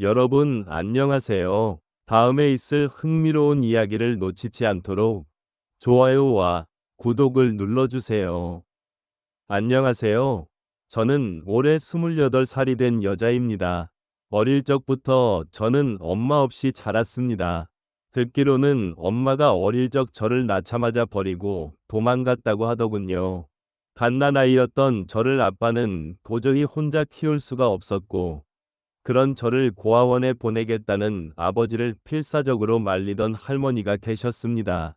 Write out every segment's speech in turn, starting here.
여러분 안녕하세요. 다음에 있을 흥미로운 이야기를 놓치지 않도록 좋아요와 구독을 눌러주세요. 안녕하세요. 저는 올해 28살이 된 여자입니다. 어릴 적부터 저는 엄마 없이 자랐습니다. 듣기로는 엄마가 어릴 적 저를 낳자마자 버리고 도망갔다고 하더군요. 갓난아이였던 저를 아빠는 도저히 혼자 키울 수가 없었고, 그런 저를 고아원에 보내겠다는 아버지를 필사적으로 말리던 할머니가 계셨습니다.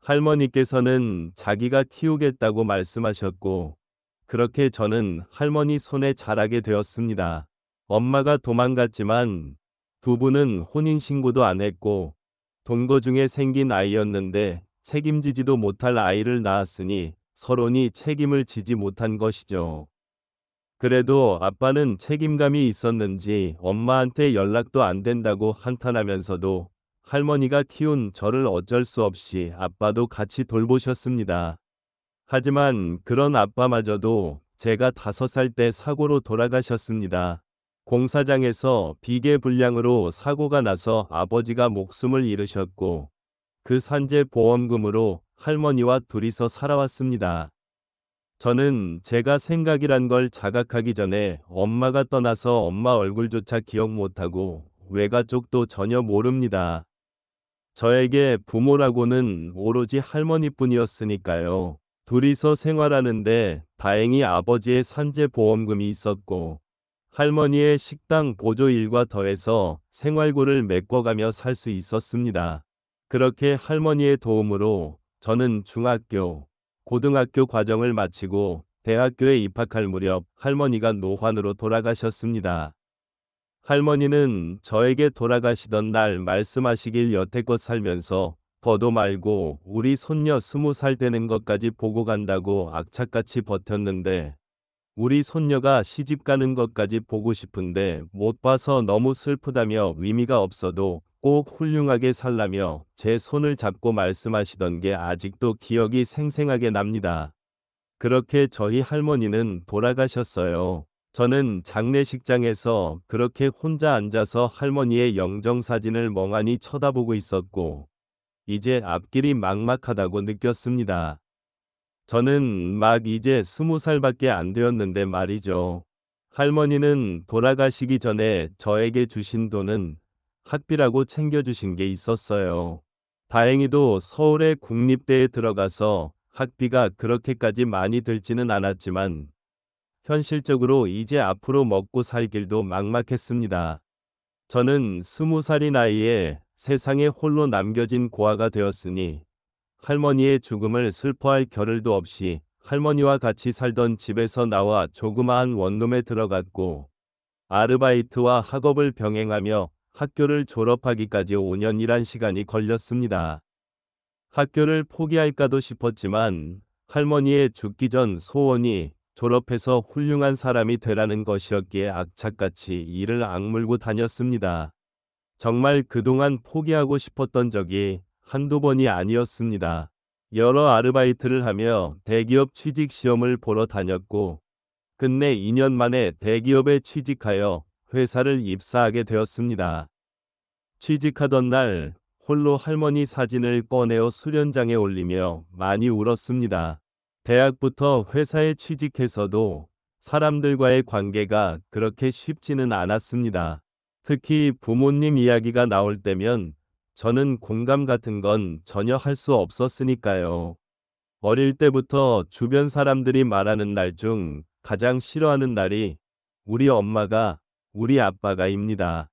할머니께서는 자기가 키우겠다고 말씀하셨고, 그렇게 저는 할머니 손에 자라게 되었습니다. 엄마가 도망갔지만 두 분은 혼인신고도 안 했고, 동거 중에 생긴 아이였는데 책임지지도 못할 아이를 낳았으니 서론이 책임을 지지 못한 것이죠. 그래도 아빠는 책임감이 있었는지 엄마한테 연락도 안 된다고 한탄하면서도 할머니가 키운 저를 어쩔 수 없이 아빠도 같이 돌보셨습니다. 하지만 그런 아빠마저도 제가 다섯 살 때 사고로 돌아가셨습니다. 공사장에서 비계 불량으로 사고가 나서 아버지가 목숨을 잃으셨고 그 산재 보험금으로 할머니와 둘이서 살아왔습니다. 저는 제가 생각이란 걸 자각하기 전에 엄마가 떠나서 엄마 얼굴조차 기억 못하고 외가 쪽도 전혀 모릅니다. 저에게 부모라고는 오로지 할머니뿐이었으니까요. 둘이서 생활하는데 다행히 아버지의 산재 보험금이 있었고 할머니의 식당 보조 일과 더해서 생활고를 메꿔가며 살 수 있었습니다. 그렇게 할머니의 도움으로 저는 중학교, 고등학교 과정을 마치고 대학교에 입학할 무렵 할머니가 노환으로 돌아가셨습니다. 할머니는 저에게 돌아가시던 날 말씀하시길 여태껏 살면서 더도 말고 우리 손녀 스무 살 되는 것까지 보고 간다고 악착같이 버텼는데 우리 손녀가 시집 가는 것까지 보고 싶은데 못 봐서 너무 슬프다며 의미가 없어도 꼭 훌륭하게 살라며 제 손을 잡고 말씀하시던 게 아직도 기억이 생생하게 납니다. 그렇게 저희 할머니는 돌아가셨어요. 저는 장례식장에서 그렇게 혼자 앉아서 할머니의 영정사진을 멍하니 쳐다보고 있었고, 이제 앞길이 막막하다고 느꼈습니다. 저는 막 이제 스무 살밖에 안 되었는데 말이죠. 할머니는 돌아가시기 전에 저에게 주신 돈은 학비라고 챙겨주신 게 있었어요. 다행히도 서울의 국립대에 들어가서 학비가 그렇게까지 많이 들지는 않았지만 현실적으로 이제 앞으로 먹고 살 길도 막막했습니다. 저는 스무 살이 나이에 세상에 홀로 남겨진 고아가 되었으니 할머니의 죽음을 슬퍼할 겨를도 없이 할머니와 같이 살던 집에서 나와 조그마한 원룸에 들어갔고 아르바이트와 학업을 병행하며 학교를 졸업하기까지 5년이란 시간이 걸렸습니다. 학교를 포기할까도 싶었지만 할머니의 죽기 전 소원이 졸업해서 훌륭한 사람이 되라는 것이었기에 악착같이 이를 악물고 다녔습니다. 정말 그동안 포기하고 싶었던 적이 한두 번이 아니었습니다. 여러 아르바이트를 하며 대기업 취직 시험을 보러 다녔고 끝내 2년 만에 대기업에 취직하여 회사를 입사하게 되었습니다. 취직하던 날 홀로 할머니 사진을 꺼내어 수련장에 올리며 많이 울었습니다. 대학부터 회사에 취직해서도 사람들과의 관계가 그렇게 쉽지는 않았습니다. 특히 부모님 이야기가 나올 때면 저는 공감 같은 건 전혀 할 수 없었으니까요. 어릴 때부터 주변 사람들이 말하는 날 중 가장 싫어하는 날이 우리 엄마가 우리 아빠가입니다.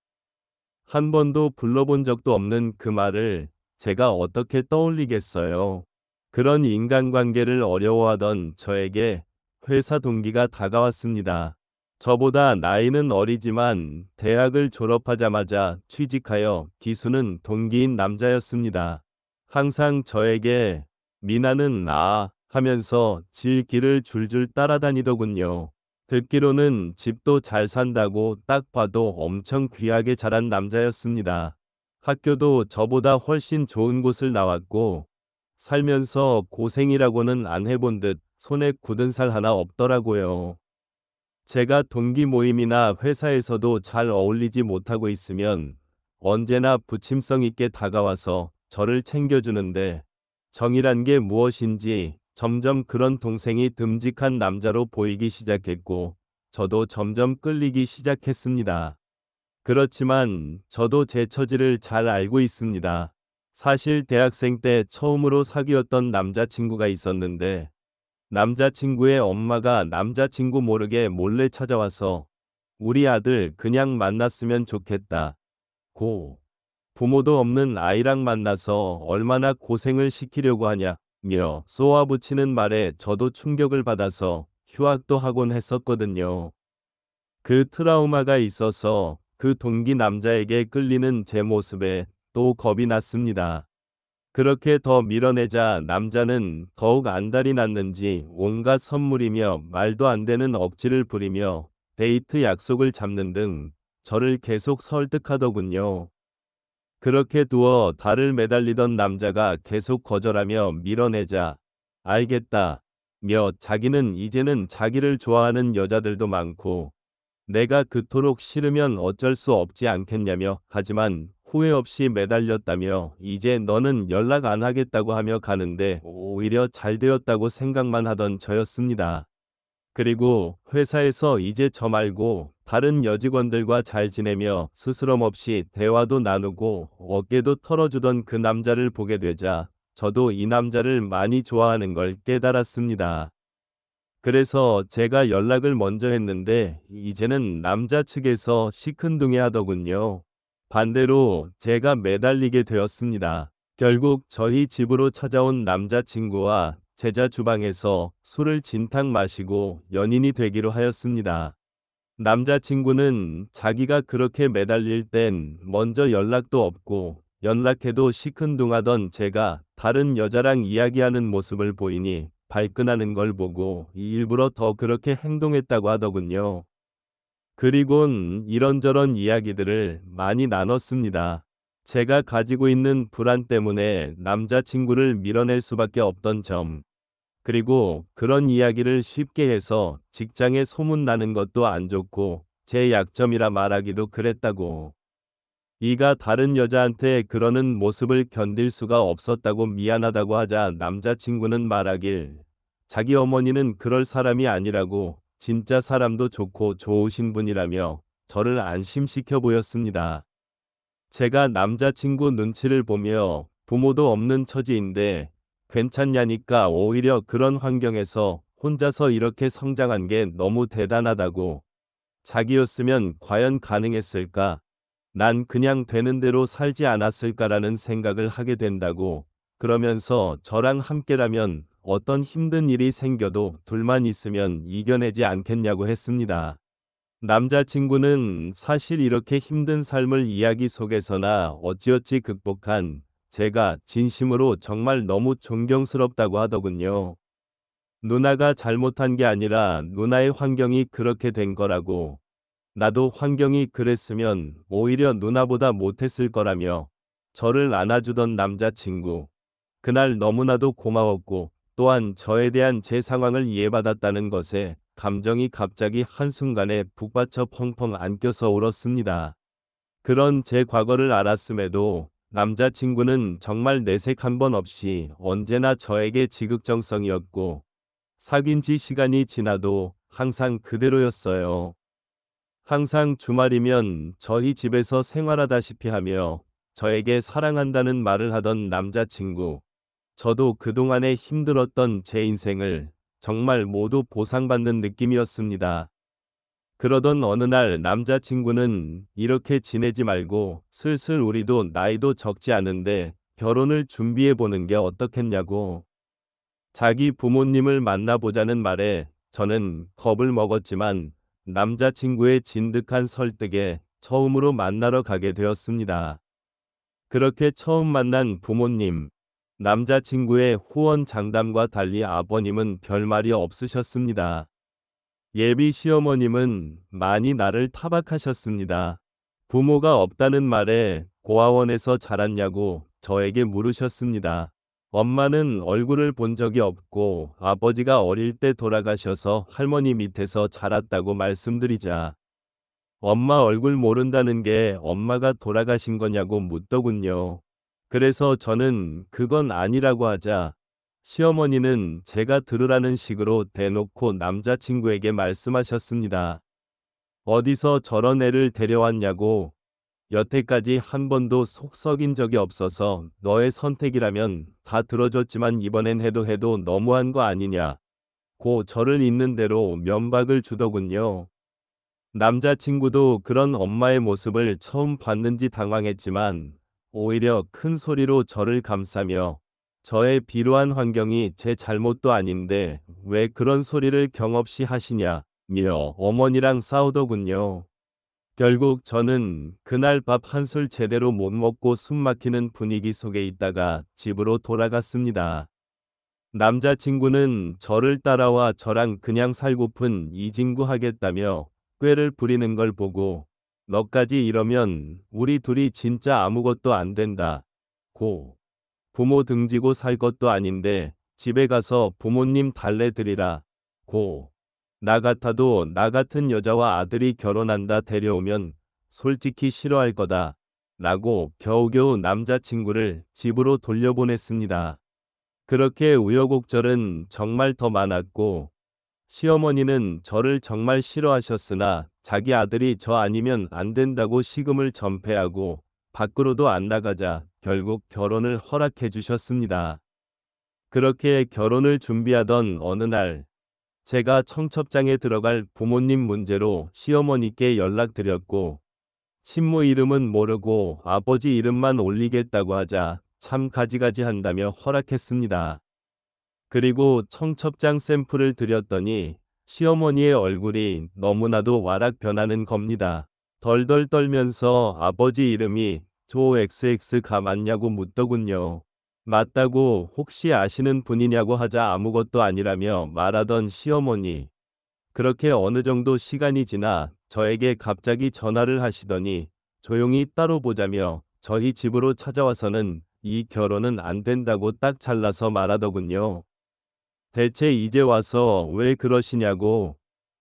한 번도 불러본 적도 없는 그 말을 제가 어떻게 떠올리겠어요. 그런 인간관계를 어려워하던 저에게 회사 동기가 다가왔습니다. 저보다 나이는 어리지만 대학을 졸업하자마자 취직하여 기수는 동기인 남자였습니다. 항상 저에게 미나는 나 하면서 질 길을 줄줄 따라다니더군요. 듣기로는 집도 잘 산다고 딱 봐도 엄청 귀하게 자란 남자였습니다. 학교도 저보다 훨씬 좋은 곳을 나왔고 살면서 고생이라고는 안 해본 듯 손에 굳은 살 하나 없더라고요. 제가 동기 모임이나 회사에서도 잘 어울리지 못하고 있으면 언제나 부침성 있게 다가와서 저를 챙겨주는데 정이란 게 무엇인지 점점 그런 동생이 듬직한 남자로 보이기 시작했고 저도 점점 끌리기 시작했습니다. 그렇지만 저도 제 처지를 잘 알고 있습니다. 사실 대학생 때 처음으로 사귀었던 남자친구가 있었는데 남자친구의 엄마가 남자친구 모르게 몰래 찾아와서 우리 아들 그냥 만났으면 좋겠다. 고. 부모도 없는 아이랑 만나서 얼마나 고생을 시키려고 하냐 며 쏘아붙이는 말에 저도 충격을 받아서 휴학도 하곤 했었거든요. 그 트라우마가 있어서 그 동기 남자에게 끌리는 제 모습에 또 겁이 났습니다. 그렇게 더 밀어내자 남자는 더욱 안달이 났는지 온갖 선물이며 말도 안 되는 억지를 부리며 데이트 약속을 잡는 등 저를 계속 설득하더군요. 그렇게 두어 달을 매달리던 남자가 계속 거절하며 밀어내자 알겠다. 며 자기는 이제는 자기를 좋아하는 여자들도 많고 내가 그토록 싫으면 어쩔 수 없지 않겠냐며 하지만 후회 없이 매달렸다며 이제 너는 연락 안 하겠다고 하며 가는데 오히려 잘 되었다고 생각만 하던 저였습니다. 그리고 회사에서 이제 저 말고 다른 여직원들과 잘 지내며 스스럼 없이 대화도 나누고 어깨도 털어주던 그 남자를 보게 되자 저도 이 남자를 많이 좋아하는 걸 깨달았습니다. 그래서 제가 연락을 먼저 했는데 이제는 남자 측에서 시큰둥해 하더군요. 반대로 제가 매달리게 되었습니다. 결국 저희 집으로 찾아온 남자친구와 제자 주방에서 술을 진탕 마시고 연인이 되기로 하였습니다. 남자친구는 자기가 그렇게 매달릴 땐 먼저 연락도 없고 연락해도 시큰둥하던 제가 다른 여자랑 이야기하는 모습을 보이니 발끈하는 걸 보고 일부러 더 그렇게 행동했다고 하더군요. 그리곤 이런저런 이야기들을 많이 나눴습니다. 제가 가지고 있는 불안 때문에 남자친구를 밀어낼 수밖에 없던 점. 그리고 그런 이야기를 쉽게 해서 직장에 소문나는 것도 안 좋고 제 약점이라 말하기도 그랬다고. 이가 다른 여자한테 그러는 모습을 견딜 수가 없었다고 미안하다고 하자 남자친구는 말하길 자기 어머니는 그럴 사람이 아니라고 진짜 사람도 좋고 좋으신 분이라며 저를 안심시켜 보였습니다. 제가 남자친구 눈치를 보며 부모도 없는 처지인데 괜찮냐니까 오히려 그런 환경에서 혼자서 이렇게 성장한 게 너무 대단하다고. 자기였으면 과연 가능했을까? 난 그냥 되는 대로 살지 않았을까라는 생각을 하게 된다고. 그러면서 저랑 함께라면 어떤 힘든 일이 생겨도 둘만 있으면 이겨내지 않겠냐고 했습니다. 남자친구는 사실 이렇게 힘든 삶을 이야기 속에서나 어찌어찌 극복한 제가 진심으로 정말 너무 존경스럽다고 하더군요. 누나가 잘못한 게 아니라 누나의 환경이 그렇게 된 거라고. 나도 환경이 그랬으면 오히려 누나보다 못했을 거라며 저를 안아주던 남자친구. 그날 너무나도 고마웠고 또한 저에 대한 제 상황을 이해받았다는 것에 감정이 갑자기 한순간에 북받쳐 펑펑 안겨서 울었습니다. 그런 제 과거를 알았음에도 남자친구는 정말 내색 한 번 없이 언제나 저에게 지극정성이었고 사귄 지 시간이 지나도 항상 그대로였어요. 항상 주말이면 저희 집에서 생활하다시피 하며 저에게 사랑한다는 말을 하던 남자친구. 저도 그동안에 힘들었던 제 인생을 정말 모두 보상받는 느낌이었습니다. 그러던 어느 날 남자친구는 이렇게 지내지 말고 슬슬 우리도 나이도 적지 않은데 결혼을 준비해 보는 게 어떻겠냐고. 자기 부모님을 만나보자는 말에 저는 겁을 먹었지만 남자친구의 진득한 설득에 처음으로 만나러 가게 되었습니다. 그렇게 처음 만난 부모님, 남자친구의 후원 장담과 달리 아버님은 별말이 없으셨습니다. 예비 시어머님은 많이 나를 타박하셨습니다. 부모가 없다는 말에 고아원에서 자랐냐고 저에게 물으셨습니다. 엄마는 얼굴을 본 적이 없고 아버지가 어릴 때 돌아가셔서 할머니 밑에서 자랐다고 말씀드리자. 엄마 얼굴 모른다는 게 엄마가 돌아가신 거냐고 묻더군요. 그래서 저는 그건 아니라고 하자 시어머니는 제가 들으라는 식으로 대놓고 남자친구에게 말씀하셨습니다. 어디서 저런 애를 데려왔냐고 여태까지 한 번도 속 썩인 적이 없어서 너의 선택이라면 다 들어줬지만 이번엔 해도 해도 너무한 거 아니냐. 고 저를 있는 대로 면박을 주더군요. 남자친구도 그런 엄마의 모습을 처음 봤는지 당황했지만 오히려 큰 소리로 저를 감싸며 저의 비루한 환경이 제 잘못도 아닌데 왜 그런 소리를 경없이 하시냐 며 어머니랑 싸우더군요. 결국 저는 그날 밥 한 술 제대로 못 먹고 숨 막히는 분위기 속에 있다가 집으로 돌아갔습니다. 남자친구는 저를 따라와 저랑 그냥 살고픈 이진구 하겠다며 꾀를 부리는 걸 보고 너까지 이러면 우리 둘이 진짜 아무것도 안 된다. 고. 부모 등지고 살 것도 아닌데 집에 가서 부모님 달래드리라. 고. 나 같아도 나 같은 여자와 아들이 결혼한다 데려오면 솔직히 싫어할 거다. 라고 겨우겨우 남자친구를 집으로 돌려보냈습니다. 그렇게 우여곡절은 정말 더 많았고 시어머니는 저를 정말 싫어하셨으나 자기 아들이 저 아니면 안 된다고 시금을 전폐하고 밖으로도 안 나가자 결국 결혼을 허락해 주셨습니다. 그렇게 결혼을 준비하던 어느 날 제가 청첩장에 들어갈 부모님 문제로 시어머니께 연락드렸고 친모 이름은 모르고 아버지 이름만 올리겠다고 하자 참 가지가지 한다며 허락했습니다. 그리고 청첩장 샘플을 드렸더니 시어머니의 얼굴이 너무나도 와락 변하는 겁니다. 덜덜 떨면서 아버지 이름이 조 XX가 맞냐고 묻더군요. 맞다고 혹시 아시는 분이냐고 하자 아무것도 아니라며 말하던 시어머니. 그렇게 어느 정도 시간이 지나 저에게 갑자기 전화를 하시더니 조용히 따로 보자며 저희 집으로 찾아와서는 이 결혼은 안 된다고 딱 잘라서 말하더군요. 대체 이제 와서 왜 그러시냐고.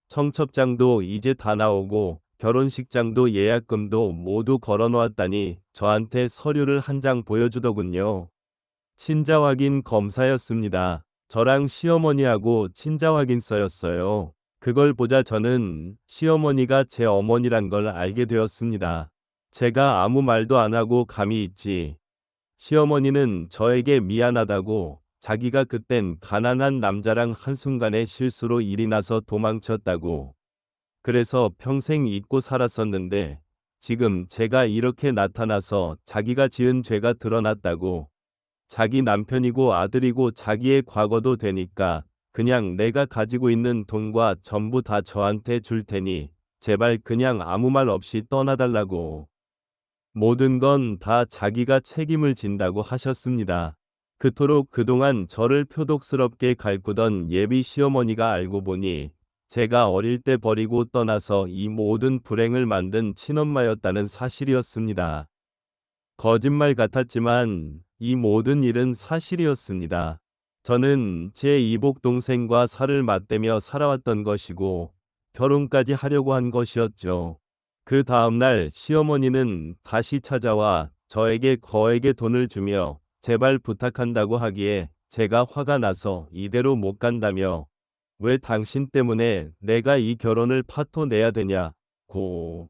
청첩장도 이제 다 나오고 결혼식장도 예약금도 모두 걸어놓았다니 저한테 서류를 한 장 보여주더군요. 친자 확인 검사였습니다. 저랑 시어머니하고 친자 확인서였어요. 그걸 보자 저는 시어머니가 제 어머니란 걸 알게 되었습니다. 제가 아무 말도 안 하고 감히 있지. 시어머니는 저에게 미안하다고 자기가 그땐 가난한 남자랑 한순간에 실수로 일이 나서 도망쳤다고. 그래서 평생 잊고 살았었는데 지금 제가 이렇게 나타나서 자기가 지은 죄가 드러났다고. 자기 남편이고 아들이고 자기의 과거도 되니까 그냥 내가 가지고 있는 돈과 전부 다 저한테 줄 테니 제발 그냥 아무 말 없이 떠나달라고. 모든 건 다 자기가 책임을 진다고 하셨습니다. 그토록 그동안 저를 표독스럽게 갈구던 예비 시어머니가 알고 보니 제가 어릴 때 버리고 떠나서 이 모든 불행을 만든 친엄마였다는 사실이었습니다. 거짓말 같았지만 이 모든 일은 사실이었습니다. 저는 제 이복 동생과 살을 맞대며 살아왔던 것이고 결혼까지 하려고 한 것이었죠. 그 다음날 시어머니는 다시 찾아와 저에게 거액의 돈을 주며 제발 부탁한다고 하기에 제가 화가 나서 이대로 못 간다며 왜 당신 때문에 내가 이 결혼을 파토 내야 되냐 고.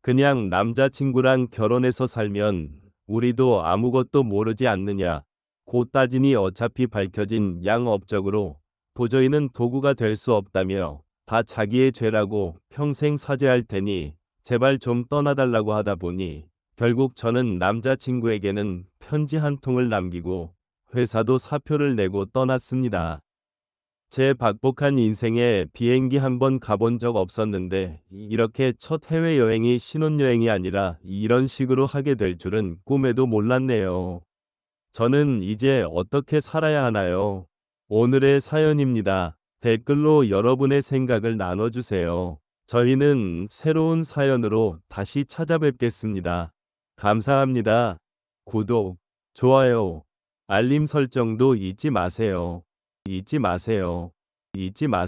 그냥 남자친구랑 결혼해서 살면 우리도 아무것도 모르지 않느냐 고 따지니 어차피 밝혀진 양업적으로 도저히는 도구가 될 수 없다며 다 자기의 죄라고 평생 사죄할 테니 제발 좀 떠나달라고 하다 보니 결국 저는 남자친구에게는 편지 한 통을 남기고 회사도 사표를 내고 떠났습니다. 제 박복한 인생에 비행기 한 번 가본 적 없었는데 이렇게 첫 해외여행이 신혼여행이 아니라 이런 식으로 하게 될 줄은 꿈에도 몰랐네요. 저는 이제 어떻게 살아야 하나요? 오늘의 사연입니다. 댓글로 여러분의 생각을 나눠주세요. 저희는 새로운 사연으로 다시 찾아뵙겠습니다. 감사합니다. 구독, 좋아요, 알림 설정도 잊지 마세요. 잊지 마세요. 잊지 마세요.